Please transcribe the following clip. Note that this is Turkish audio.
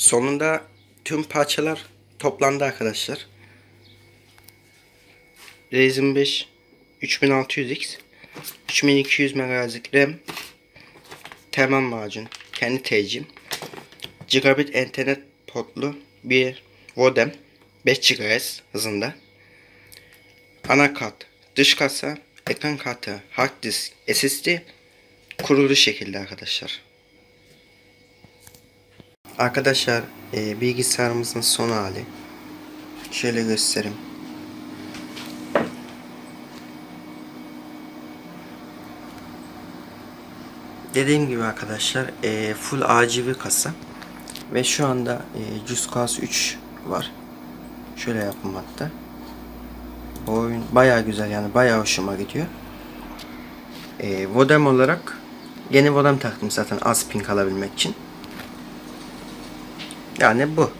Sonunda tüm parçalar toplandı arkadaşlar. Ryzen 5 3600X 3200 MHz RAM Termal macun kendi tercihim Gigabit internet portlu bir modem 5 GHz hızında Anakart, dış kasa, ekran kartı, hard disk, SSD kurulu şekilde arkadaşlar. Arkadaşlar e, bilgisayarımızın son hali. Şöyle göstereyim. Dediğim gibi arkadaşlar e, full RGB kasa ve şu anda e, Juscas 3 var. Şöyle yapayım hatta. Bu oyun baya güzel yani baya hoşuma gidiyor. E, modem olarak yeni modem taktım zaten az ping alabilmek için. Yani bu.